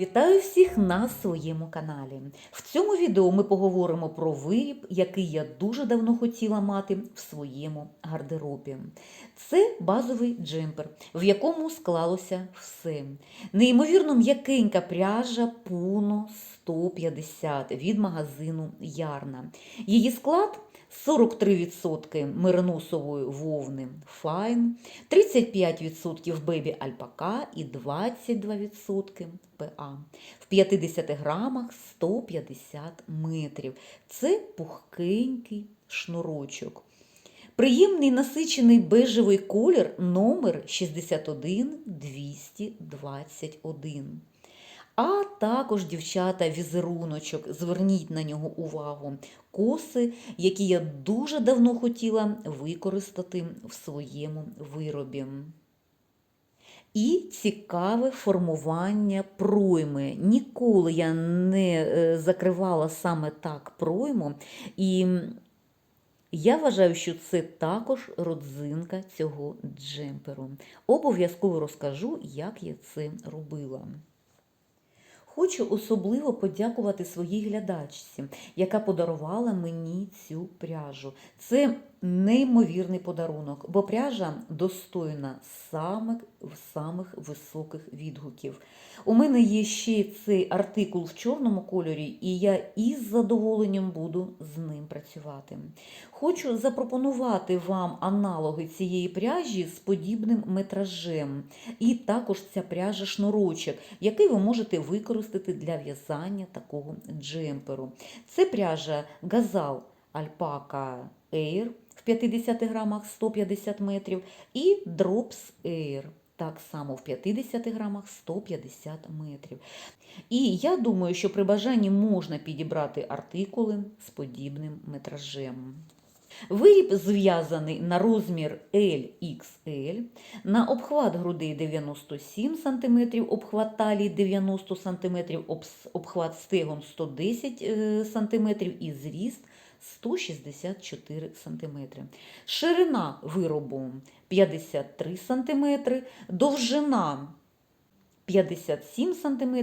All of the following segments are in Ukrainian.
Вітаю всіх на своєму каналі. В цьому відео ми поговоримо про виріб, який я дуже давно хотіла мати в своєму гардеробі. Це базовий джемпер, в якому склалося все. Неймовірно м'якенька пряжа Puno 150 від магазину Ярна. Її склад 43% мериносової вовни Файн, 35% бебі альпака і 22% ПА. В 50 грамах 150 метрів. Це пухкенький шнурочок. Приємний насичений бежевий колір номер 61221. А також, дівчата, візеруночок, зверніть на нього увагу. Коси, які я дуже давно хотіла використати в своєму виробі. І цікаве формування пройми. Ніколи я не е, закривала саме так пройму. І я вважаю, що це також родзинка цього джемперу. Обов'язково розкажу, як я це робила. Хочу особливо подякувати своїй глядачці, яка подарувала мені цю пряжу. Це неймовірний подарунок, бо пряжа достойна самих, самих високих відгуків. У мене є ще цей артикул в чорному кольорі, і я із задоволенням буду з ним працювати. Хочу запропонувати вам аналоги цієї пряжі з подібним метражем. І також ця пряжа шнурочок, який ви можете використати для в'язання такого джемперу. Це пряжа Газал Альпака Air 50 грамах 150 метрів і Drops Air. Так само в 50 грамах 150 метрів. І я думаю, що при бажанні можна підібрати артикули з подібним метражем. Виріб зв'язаний на розмір LXL, на обхват грудей 97 см, обхват талії 90 см, обхват стегон 110 см і зріст 164 см. Ширина виробу 53 см, довжина 57 см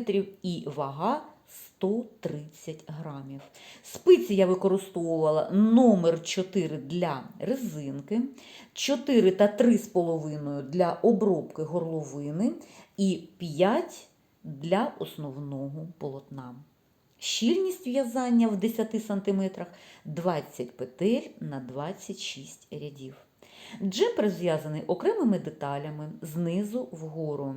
і вага 130 грамів. Спиці я використовувала номер 4 для резинки, 4 та 3,5 для обробки горловини і 5 для основного полотна. Щільність в'язання в 10 см 20 петель на 26 рядів. Джемпер зв'язаний окремими деталями знизу вгору.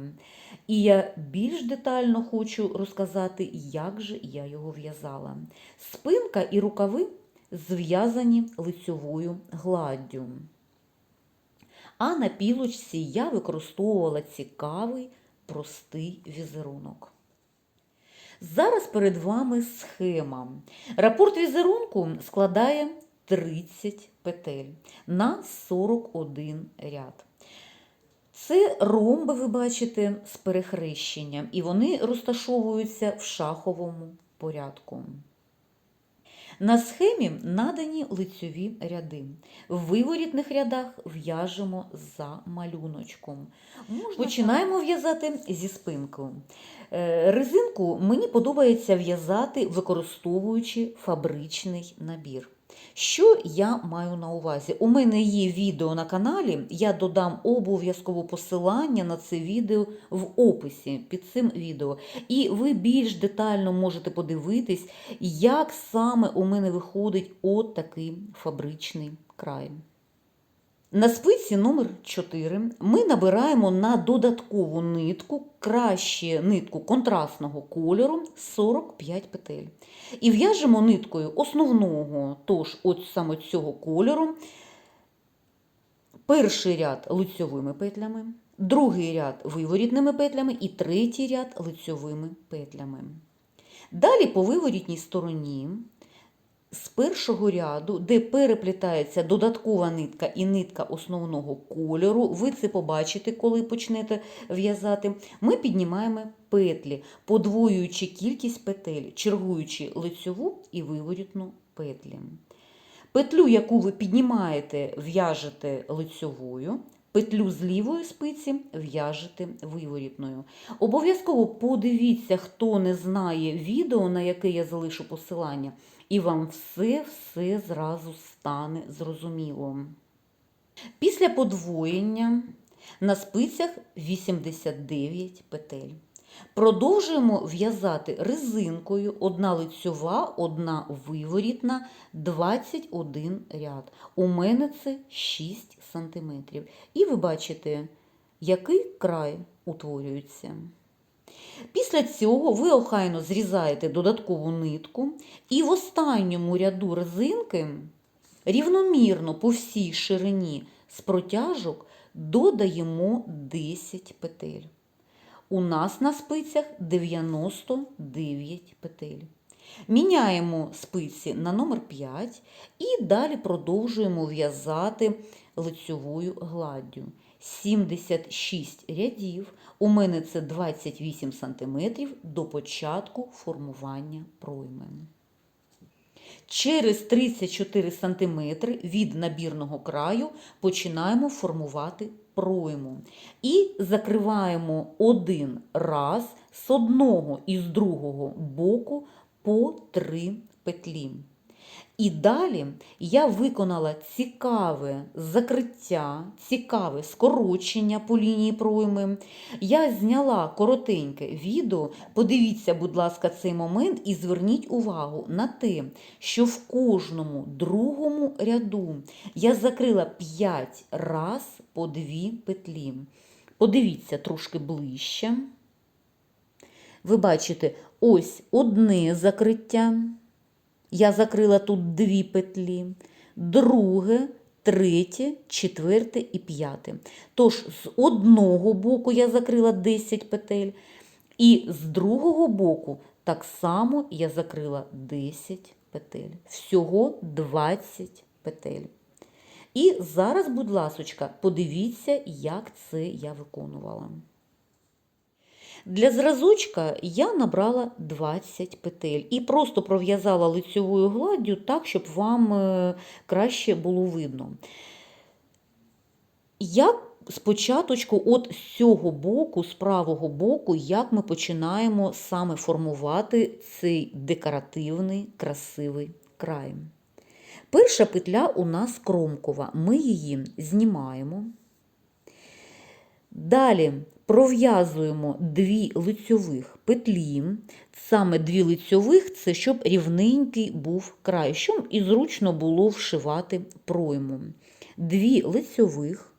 І я більш детально хочу розказати, як же я його в'язала. Спинка і рукави зв'язані лицьовою гладдю. А на пілочці я використовувала цікавий простий візерунок. Зараз перед вами схема. Рапорт візерунку складає 30 петель на 41 ряд. Це ромби, ви бачите, з перехрещенням, і вони розташовуються в шаховому порядку. На схемі надані лицьові ряди. В виворітних рядах в'яжемо за малюночком. Можна Починаємо в'язати зі спинкою. Е, Резинку мені подобається в'язати, використовуючи фабричний набір. Що я маю на увазі? У мене є відео на каналі, я додам обов'язково посилання на це відео в описі під цим відео. І ви більш детально можете подивитись, як саме у мене виходить от такий фабричний край. На спиці номер 4 ми набираємо на додаткову нитку, краще нитку контрастного кольору 45 петель. І в'яжемо ниткою основного, тож от саме цього кольору, перший ряд лицьовими петлями, другий ряд виворітними петлями і третій ряд лицьовими петлями. Далі по виворітній стороні з першого ряду, де переплітається додаткова нитка і нитка основного кольору, ви це побачите, коли почнете в'язати, ми піднімаємо петлі, подвоюючи кількість петель, чергуючи лицьову і виворітну петлі. Петлю, яку ви піднімаєте, в'яжете лицьовою, Петлю з лівої спиці в'яжете виворітною. Обов'язково подивіться, хто не знає відео, на яке я залишу посилання, і вам все-все зразу стане зрозуміло. Після подвоєння на спицях 89 петель. Продовжуємо в'язати резинкою, одна лицьова, одна виворітна, 21 ряд. У мене це 6 см. І ви бачите, який край утворюється. Після цього ви охайно зрізаєте додаткову нитку і в останньому ряду резинки рівномірно по всій ширині з протяжок додаємо 10 петель. У нас на спицях 99 петель. Міняємо спиці на номер 5 і далі продовжуємо в'язати лицьовою гладдю. 76 рядів, у мене це 28 см до початку формування пройми. Через 34 см від набірного краю починаємо формувати пройму. І закриваємо один раз з одного і з другого боку по 3 петлі. І далі я виконала цікаве закриття, цікаве скорочення по лінії пройми. Я зняла коротеньке відео. Подивіться, будь ласка, цей момент і зверніть увагу на те, що в кожному другому ряду я закрила 5 раз по 2 петлі. Подивіться трошки ближче. Ви бачите, ось одне закриття. Я закрила тут дві петлі, друге, третє, четверте і п'яте. Тож, з одного боку я закрила 10 петель, і з другого боку так само я закрила 10 петель. Всього 20 петель. І зараз, будь ласочка, подивіться, як це я виконувала. Для зразочка я набрала 20 петель і просто пров'язала лицьовою гладдю так, щоб вам е, краще було видно. Як спочатку, от з цього боку, з правого боку, як ми починаємо саме формувати цей декоративний красивий край. Перша петля у нас кромкова, ми її знімаємо. Далі пров'язуємо дві лицьових петлі. Саме дві лицьових це щоб рівненький був край, щоб і зручно було вшивати пройму. Дві лицьових,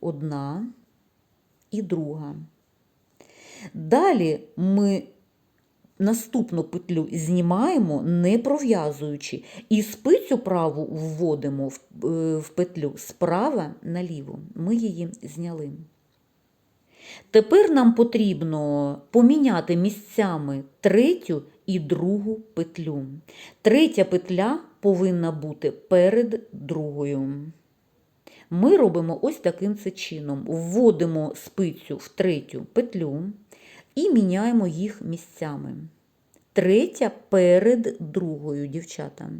одна і друга. Далі ми наступну петлю знімаємо, не пров'язуючи, і спицю праву вводимо в петлю справа наліво. Ми її зняли. Тепер нам потрібно поміняти місцями третю і другу петлю. Третя петля повинна бути перед другою. Ми робимо ось таким це чином: вводимо спицю в третю петлю і міняємо їх місцями. Третя перед другою, дівчата.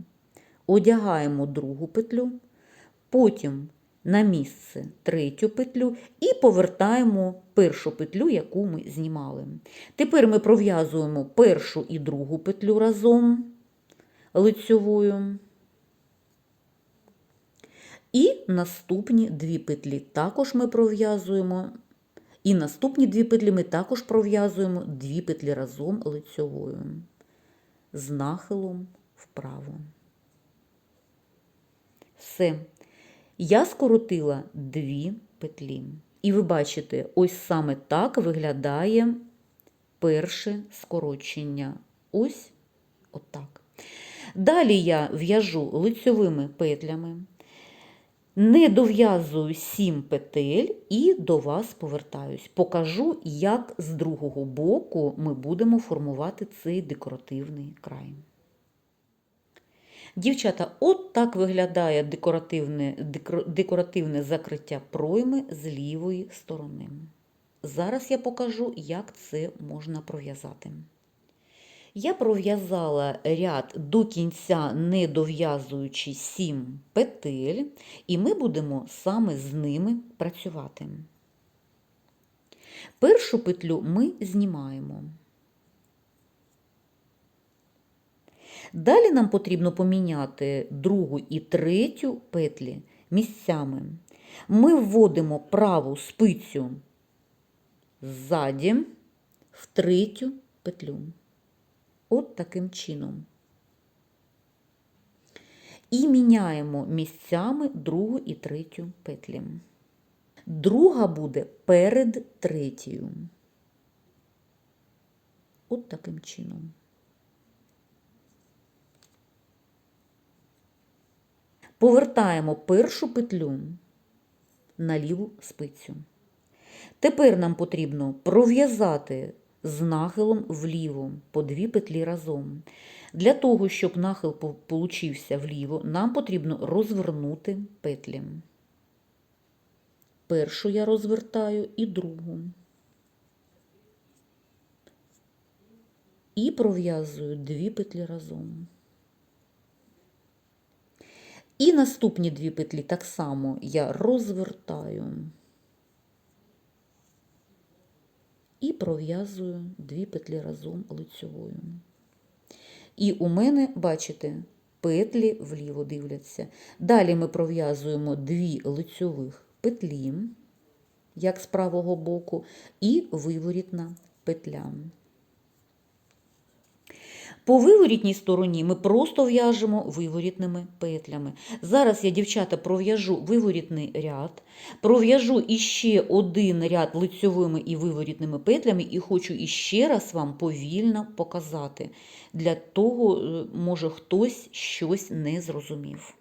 Одягаємо другу петлю, потім на місце третю петлю і повертаємо першу петлю, яку ми знімали. Тепер ми пров'язуємо першу і другу петлю разом лицьовою. І наступні дві петлі також ми пров'язуємо. І наступні дві петлі ми також пров'язуємо дві петлі разом лицьовою, з нахилом вправо. Все. Я скоротила дві петлі. І ви бачите, ось саме так виглядає перше скорочення. Ось отак. Далі я в'яжу лицьовими петлями, не дов'язую сім петель і до вас повертаюсь. Покажу, як з другого боку ми будемо формувати цей декоративний край. Дівчата, от так виглядає декоративне, декоративне закриття пройми з лівої сторони. Зараз я покажу, як це можна пров'язати. Я пров'язала ряд до кінця, не дов'язуючи 7 петель, і ми будемо саме з ними працювати. Першу петлю ми знімаємо. Далі нам потрібно поміняти другу і третю петлі місцями. Ми вводимо праву спицю ззаді в третю петлю. От таким чином. І міняємо місцями другу і третю петлі. Друга буде перед третьою. От таким чином. Повертаємо першу петлю на ліву спицю. Тепер нам потрібно пров'язати з нахилом вліво по дві петлі разом. Для того, щоб нахил получився вліво, нам потрібно розвернути петлі. Першу я розвертаю і другу. І пров'язую дві петлі разом. І наступні дві петлі так само я розвертаю і пров'язую дві петлі разом лицьовою. І у мене, бачите, петлі вліво дивляться. Далі ми пров'язуємо дві лицьових петлі, як з правого боку, і виворітна петля. По виворітній стороні ми просто в'яжемо виворітними петлями. Зараз я, дівчата, пров'яжу виворітний ряд, пров'яжу іще один ряд лицьовими і виворітними петлями, і хочу іще раз вам повільно показати. Для того, е, може, хтось щось не зрозумів.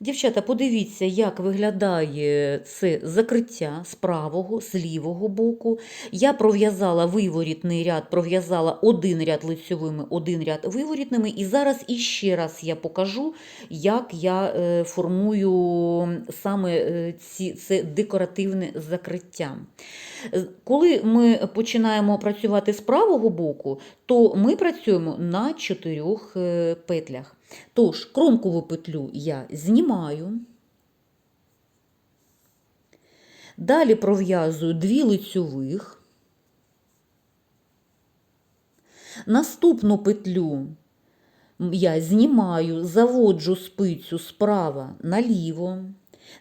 Дівчата, подивіться, як виглядає це закриття з правого, з лівого боку. Я пров'язала виворітний ряд, пров'язала один ряд лицьовими, один ряд виворітними. І зараз іще раз я покажу, як я е, формую саме е, ці, це декоративне закриття. Коли ми починаємо працювати з правого боку, то ми працюємо на чотирьох е, петлях. Тож, кромкову петлю я знімаю, далі пров'язую дві лицьових, наступну петлю я знімаю, заводжу спицю справа наліво.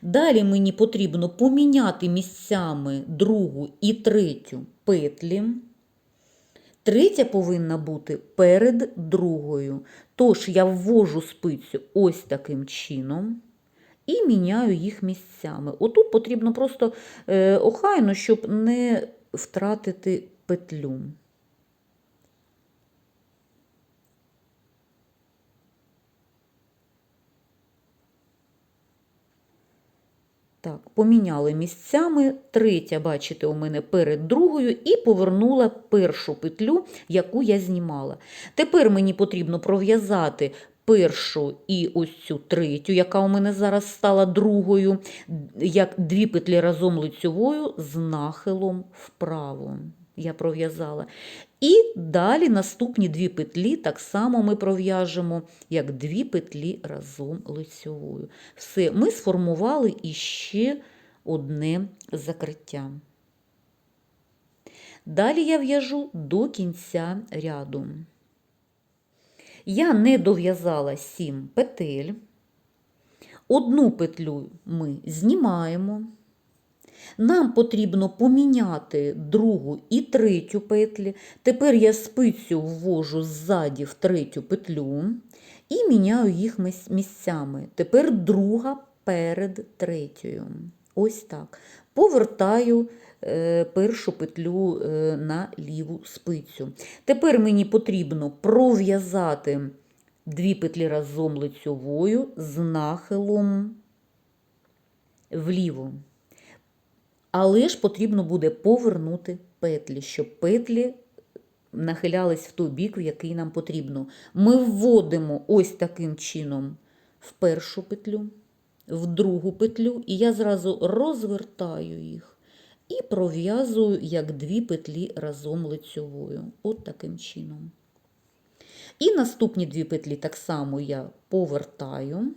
Далі мені потрібно поміняти місцями другу і третю петлі. Третя повинна бути перед другою. Тож я ввожу спицю ось таким чином і міняю їх місцями. Отут потрібно просто е, охайно, щоб не втратити петлю. Так, поміняли місцями. Третя, бачите, у мене перед другою, і повернула першу петлю, яку я знімала. Тепер мені потрібно пров'язати першу і ось цю третю, яка у мене зараз стала другою, як дві петлі разом лицьовою з нахилом вправо. Я пров'язала. І далі наступні дві петлі так само ми пров'яжемо, як дві петлі разом лицьовою. Все, ми сформували іще одне закриття. Далі я в'яжу до кінця ряду. Я не дов'язала 7 петель. Одну петлю ми знімаємо. Нам потрібно поміняти другу і третю петлі. Тепер я спицю ввожу ззаді в третю петлю і міняю їх місцями. Тепер друга перед третьою. Ось так. Повертаю е, першу петлю е, на ліву спицю. Тепер мені потрібно пров'язати дві петлі разом лицьовою з нахилом вліво. Але ж потрібно буде повернути петлі, щоб петлі нахилялись в той бік, в який нам потрібно. Ми вводимо ось таким чином в першу петлю, в другу петлю, і я зразу розвертаю їх і пров'язую як дві петлі разом лицьовою. От таким чином. І наступні дві петлі так само я повертаю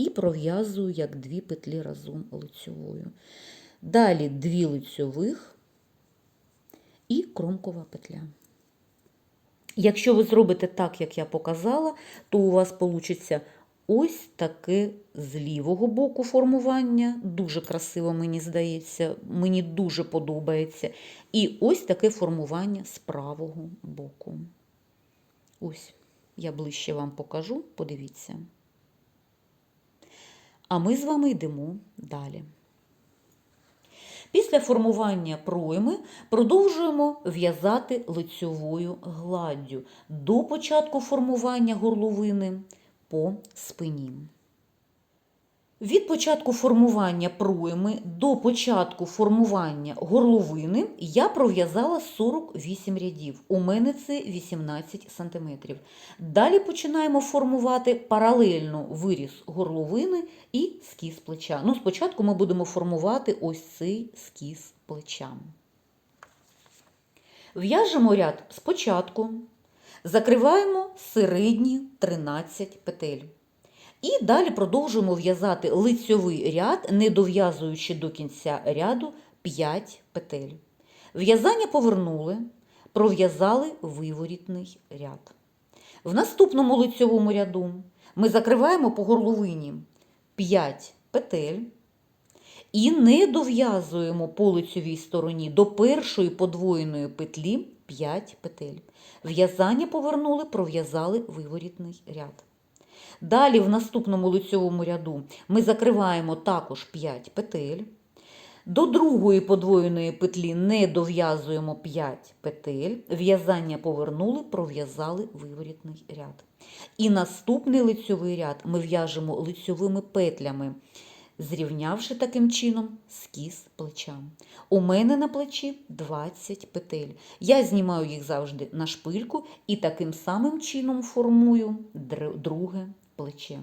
і пров'язую як дві петлі разом лицьовою. Далі дві лицьових і кромкова петля. Якщо ви зробите так, як я показала, то у вас вийде ось таке з лівого боку формування. Дуже красиво, мені здається, мені дуже подобається. І ось таке формування з правого боку. Ось, я ближче вам покажу, подивіться. А ми з вами йдемо далі. Після формування пройми продовжуємо в'язати лицьовою гладдю до початку формування горловини по спині. Від початку формування пройми до початку формування горловини я пров'язала 48 рядів. У мене це 18 см. Далі починаємо формувати паралельно виріз горловини і скіз плеча. Ну, спочатку ми будемо формувати ось цей скіз плеча. В'яжемо ряд спочатку, закриваємо середні 13 петель. І далі продовжуємо в'язати лицьовий ряд, не дов'язуючи до кінця ряду 5 петель. В'язання повернули, пров'язали виворітний ряд. В наступному лицьовому ряду ми закриваємо по горловині 5 петель і не дов'язуємо по лицьовій стороні до першої подвоєної петлі 5 петель. В'язання повернули, пров'язали виворітний ряд. Далі в наступному лицьовому ряду ми закриваємо також 5 петель. До другої подвоєної петлі не дов'язуємо 5 петель, в'язання повернули, пров'язали виворітний ряд. І наступний лицьовий ряд ми в'яжемо лицьовими петлями, зрівнявши таким чином скіз плеча. У мене на плечі 20 петель. Я знімаю їх завжди на шпильку і таким самим чином формую друге плече.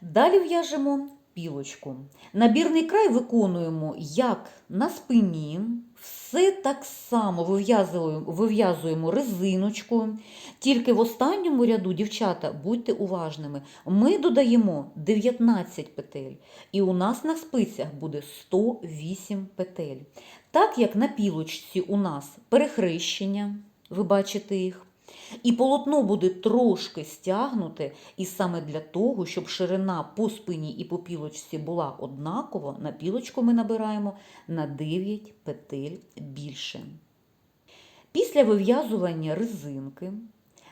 Далі в'яжемо пілочку. Набірний край виконуємо як на спині. Все так само вив'язуємо резиночку. Тільки в останньому ряду, дівчата, будьте уважними, ми додаємо 19 петель. І у нас на спицях буде 108 петель. Так як на пілочці у нас перехрещення, ви бачите їх. І полотно буде трошки стягнуте, і саме для того, щоб ширина по спині і по пілочці була однакова, на пілочку ми набираємо на 9 петель більше. Після вив'язування резинки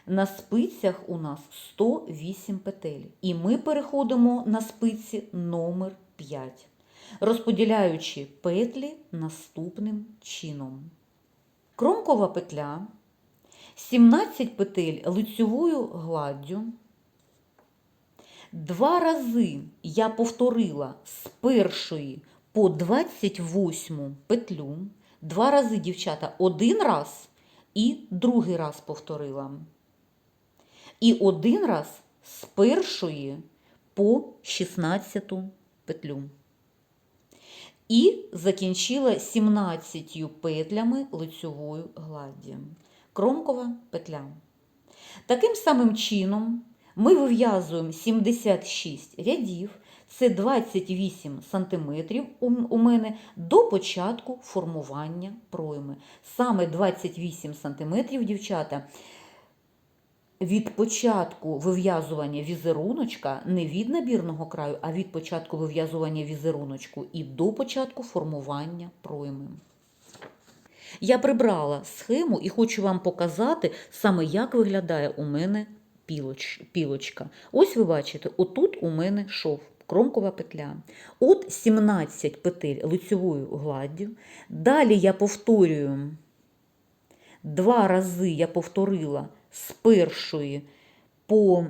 на спицях у нас 108 петель. І ми переходимо на спиці номер 5, розподіляючи петлі наступним чином. Кромкова петля 17 петель лицьовою гладдю. Два рази я повторила з першої по 28 петлю. Два рази, дівчата, один раз і другий раз повторила. І один раз з першої по 16 петлю. І закінчила 17 петлями лицьовою гладді кромкова петля. Таким самим чином ми вив'язуємо 76 рядів, це 28 см у мене до початку формування пройми. Саме 28 см, дівчата, від початку вив'язування візеруночка, не від набірного краю, а від початку вив'язування візеруночку і до початку формування пройми. Я прибрала схему і хочу вам показати саме, як виглядає у мене пілоч, пілочка. Ось ви бачите, отут у мене шов. Кромкова петля. От 17 петель лицьовою гладдю. Далі я повторюю, два рази я повторила з першої по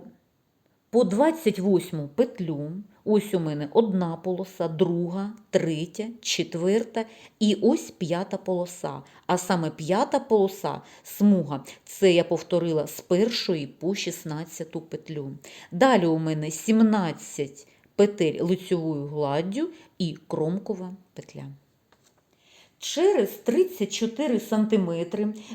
по 28 петлю. Ось у мене одна полоса, друга, третя, четверта і ось п'ята полоса. А саме п'ята полоса смуга це я повторила з першої по 16 петлю. Далі у мене 17 петель лицьовою гладдю і кромкова петля. Через 34 см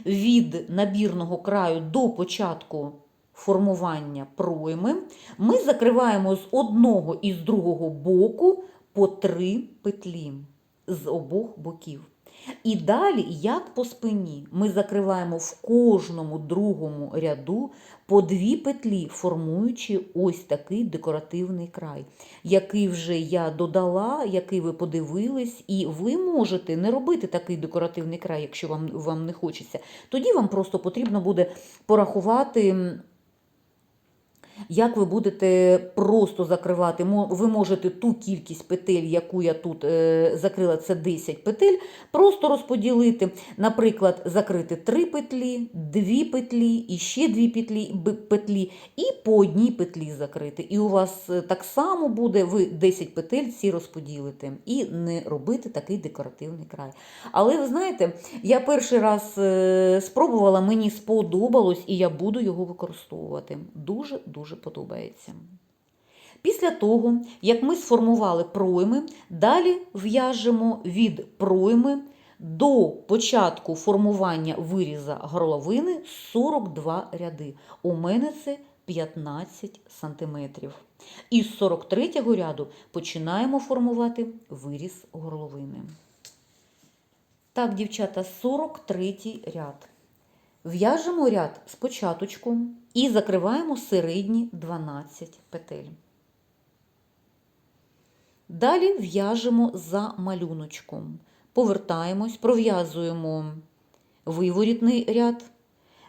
від набірного краю до початку формування пройми ми закриваємо з одного і з другого боку по три петлі з обох боків. І далі, як по спині, ми закриваємо в кожному другому ряду по дві петлі, формуючи ось такий декоративний край, який вже я додала, який ви подивились, і ви можете не робити такий декоративний край, якщо вам, вам не хочеться. Тоді вам просто потрібно буде порахувати. Як ви будете просто закривати, ви можете ту кількість петель, яку я тут е, закрила, це 10 петель, просто розподілити. Наприклад, закрити 3 петлі, 2 петлі, і ще 2 петлі, петлі, і по одній петлі закрити. І у вас е, так само буде, ви 10 петель ці розподілите. І не робити такий декоративний край. Але ви знаєте, я перший раз е, спробувала, мені сподобалось, і я буду його використовувати. Дуже-дуже подобається. Після того, як ми сформували пройми, далі в'яжемо від пройми до початку формування виріза горловини 42 ряди. У мене це 15 сантиметрів. І з 43 ряду починаємо формувати виріз горловини. Так, дівчата, 43 ряд. В'яжемо ряд з початочку і закриваємо середні 12 петель. Далі в'яжемо за малюночком. Повертаємось, пров'язуємо виворітний ряд.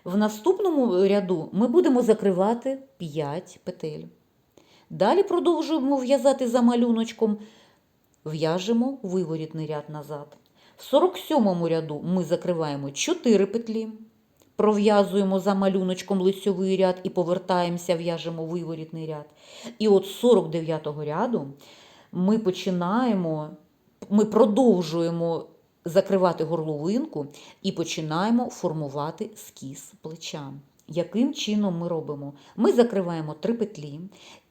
В наступному ряду ми будемо закривати 5 петель. Далі продовжуємо в'язати за малюночком, в'яжемо виворітний ряд назад. В 47 ряду ми закриваємо 4 петлі, пров'язуємо за малюночком лицьовий ряд і повертаємося, в'яжемо виворітний ряд. І от з 49 ряду ми починаємо, ми продовжуємо закривати горловинку і починаємо формувати скіз плеча. Яким чином ми робимо? Ми закриваємо три петлі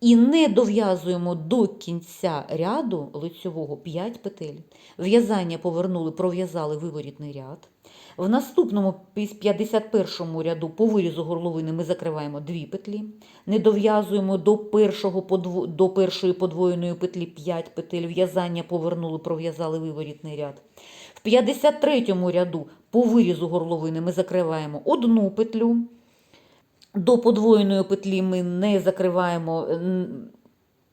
і не дов'язуємо до кінця ряду лицьового 5 петель. В'язання повернули, пров'язали виворітний ряд. В наступному піс- 51 ряду по вирізу горловини ми закриваємо дві петлі, не дов'язуємо до, першого до першої подвоєної петлі 5 петель, в'язання повернули, пров'язали виворітний ряд. В 53 ряду по вирізу горловини ми закриваємо одну петлю, до подвоєної петлі ми не закриваємо,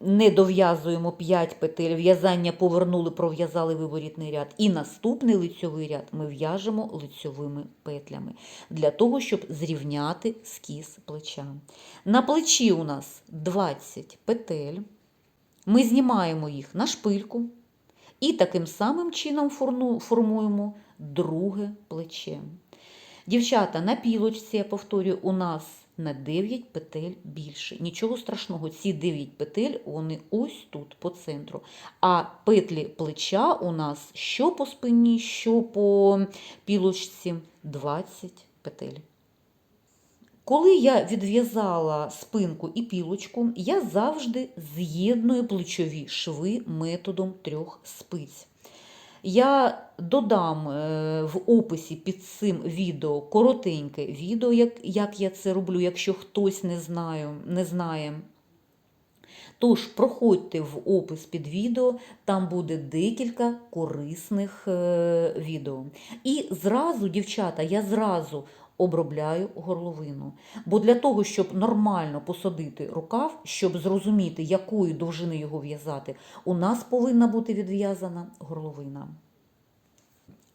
не дов'язуємо 5 петель, в'язання повернули, пров'язали виворітний ряд. І наступний лицьовий ряд ми в'яжемо лицьовими петлями для того, щоб зрівняти скіз плеча. На плечі у нас 20 петель. Ми знімаємо їх на шпильку і таким самим чином формуємо друге плече. Дівчата, на пілочці, я повторюю, у нас на 9 петель більше. Нічого страшного, ці 9 петель вони ось тут по центру. А петлі плеча у нас що по спині, що по пілочці 20 петель. Коли я відв'язала спинку і пілочку, я завжди з'єдную плечові шви методом трьох спиць. Я додам е, в описі під цим відео коротеньке відео, як, як я це роблю, якщо хтось не, знаю, не знає. Тож проходьте в опис під відео, там буде декілька корисних е, відео. І зразу, дівчата, я зразу обробляю горловину. Бо для того, щоб нормально посадити рукав, щоб зрозуміти, якої довжини його в'язати, у нас повинна бути відв'язана горловина.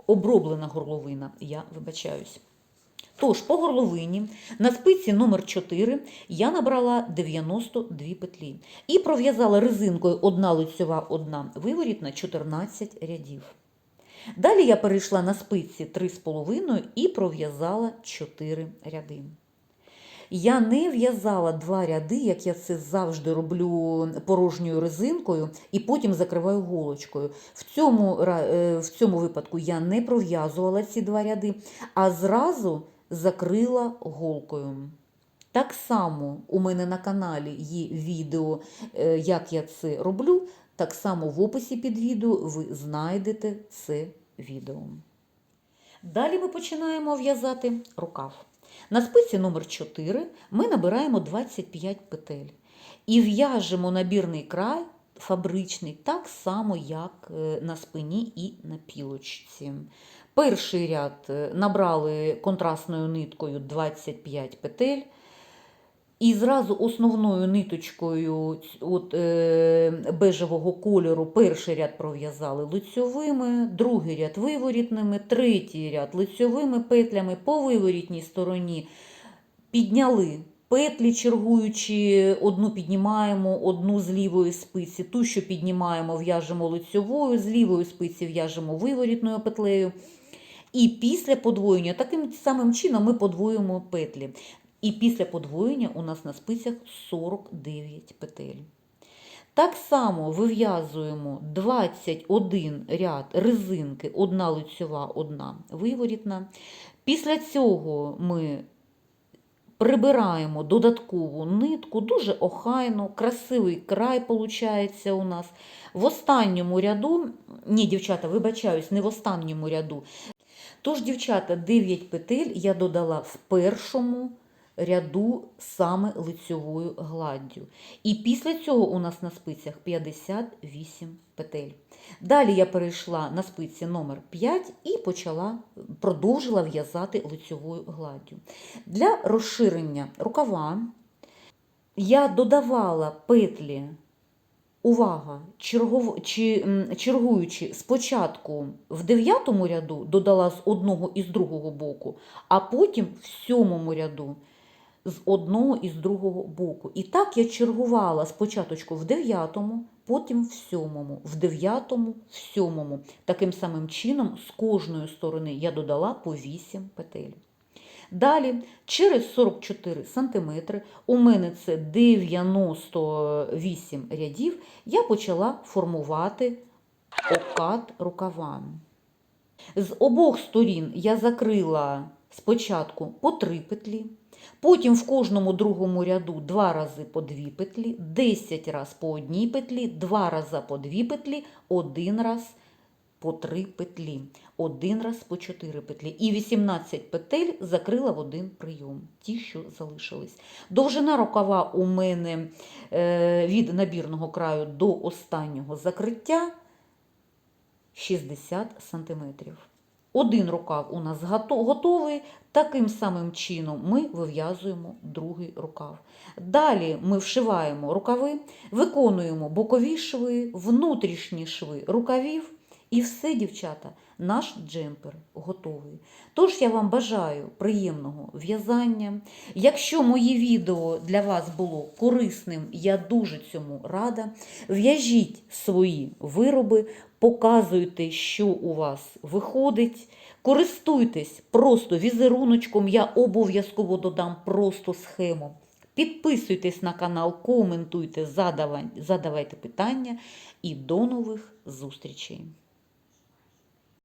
Оброблена горловина, я вибачаюсь. Тож, по горловині на спиці номер 4 я набрала 92 петлі і пров'язала резинкою одна лицьова, одна виворітна 14 рядів. Далі я перейшла на спиці 3,5 і пров'язала 4 ряди. Я не в'язала два ряди, як я це завжди роблю порожньою резинкою, і потім закриваю голочкою. В цьому, е, в цьому випадку я не пров'язувала ці два ряди, а зразу закрила голкою. Так само у мене на каналі є відео, е, як я це роблю. Так само в описі під відео ви знайдете це відео. Далі ми починаємо в'язати рукав. На спиці номер 4 ми набираємо 25 петель і в'яжемо набірний край фабричний так само, як е, на спині і на пілочці. Перший ряд е, набрали контрастною ниткою 25 петель. І зразу основною ниточкою от, е, бежевого кольору перший ряд пров'язали лицьовими, другий ряд виворітними, третій ряд лицьовими петлями по виворітній стороні підняли петлі, чергуючи, одну піднімаємо, одну з лівої спиці, ту, що піднімаємо, в'яжемо лицьовою, з лівої спиці в'яжемо виворітною петлею. І після подвоєння таким самим чином ми подвоюємо петлі. І після подвоєння у нас на спицях 49 петель. Так само вив'язуємо 21 ряд резинки, одна лицьова, одна виворітна. Після цього ми прибираємо додаткову нитку, дуже охайно, красивий край виходить у нас. В останньому ряду, ні, дівчата, вибачаюсь, не в останньому ряду. Тож, дівчата, 9 петель я додала в першому ряду саме лицьовою гладдю. І після цього у нас на спицях 58 петель. Далі я перейшла на спиці номер 5 і почала, продовжила в'язати лицьовою гладдю. Для розширення рукава я додавала петлі, увага, чергов, чи, чергуючи спочатку в дев'ятому ряду додала з одного і з другого боку, а потім в сьомому ряду з одного і з другого боку. І так я чергувала спочатку в дев'ятому, потім в сьомому, в дев'ятому, в сьомому. Таким самим чином з кожної сторони я додала по 8 петель. Далі, через 44 см, у мене це 98 рядів, я почала формувати окат рукава. З обох сторін я закрила спочатку по 3 петлі, потім в кожному другому ряду 2 рази по 2 петлі, 10 раз по одній петлі, 2 рази по 2 петлі, 1 раз по 3 петлі, 1 раз по 4 петлі. І 18 петель закрила в один прийом, ті, що залишились. Довжина рукава у мене е, від набірного краю до останнього закриття 60 см. Один рукав у нас готовий, таким самим чином ми вив'язуємо другий рукав. Далі ми вшиваємо рукави, виконуємо бокові шви, внутрішні шви рукавів. І все, дівчата, наш джемпер готовий. Тож я вам бажаю приємного в'язання. Якщо моє відео для вас було корисним, я дуже цьому рада. В'яжіть свої вироби, показуйте, що у вас виходить. Користуйтесь просто візеруночком, я обов'язково додам просто схему. Підписуйтесь на канал, коментуйте, задавайте питання і до нових зустрічей!